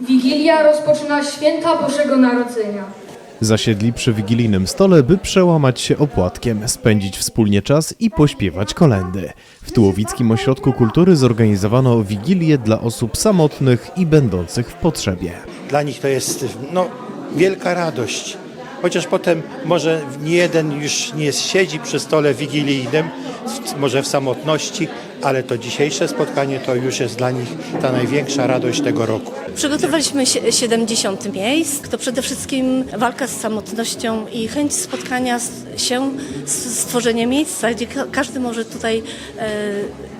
Wigilia rozpoczyna święta Bożego Narodzenia. Zasiedli przy wigilijnym stole, by przełamać się opłatkiem, spędzić wspólnie czas i pośpiewać kolendy. W Tułowickim Ośrodku Kultury zorganizowano wigilię dla osób samotnych i będących w potrzebie. Dla nich to jest no, wielka radość. Chociaż potem może nie jeden już nie siedzi przy stole wigilijnym, może w samotności, ale to dzisiejsze spotkanie to już jest dla nich ta największa radość tego roku. Przygotowaliśmy sie- 70 miejsc. To przede wszystkim walka z samotnością i chęć spotkania się, stworzenia miejsca, gdzie ka- każdy może tutaj e,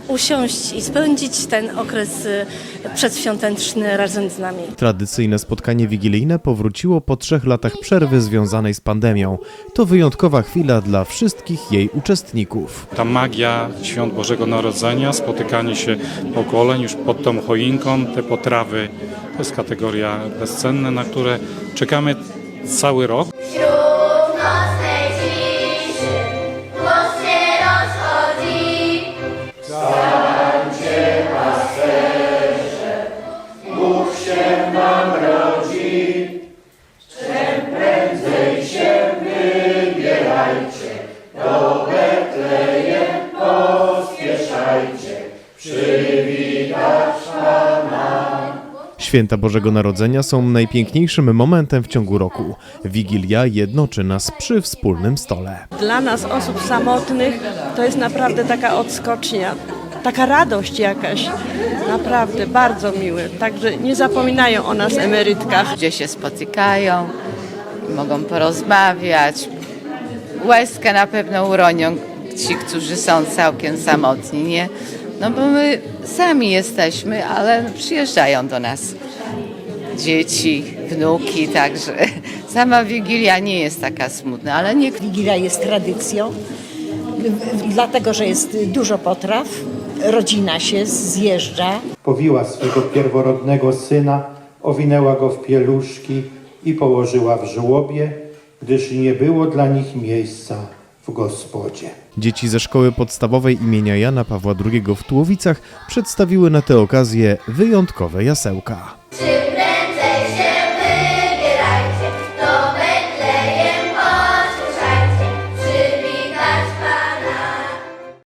usiąść i spędzić ten okres e, przedświąteczny razem z nami. Tradycyjne spotkanie wigilijne powróciło po trzech latach przerwy związanej z pandemią. To wyjątkowa chwila dla wszystkich jej uczestników. Ta magia świąt Bożego Narodzenia, spotykanie się pokoleń już pod tą choinką, te potrawy, to jest kategoria bezcenna, na które czekamy cały rok. Święta Bożego Narodzenia są najpiękniejszym momentem w ciągu roku. Wigilia jednoczy nas przy wspólnym stole. Dla nas, osób samotnych, to jest naprawdę taka odskocznia, taka radość jakaś. Naprawdę bardzo miłe. Także nie zapominają o nas emerytkach. gdzie się spotykają, mogą porozmawiać. Łezkę na pewno uronią ci, którzy są całkiem samotni, nie? No bo my sami jesteśmy, ale przyjeżdżają do nas dzieci, wnuki, także sama Wigilia nie jest taka smutna, ale nie Wigilia jest tradycją, dlatego że jest dużo potraw, rodzina się zjeżdża. Powiła swego pierworodnego syna, owinęła go w pieluszki i położyła w żłobie, gdyż nie było dla nich miejsca w gospodzie. Dzieci ze szkoły podstawowej imienia Jana Pawła II w Tułowicach przedstawiły na tę okazję wyjątkowe jasełka.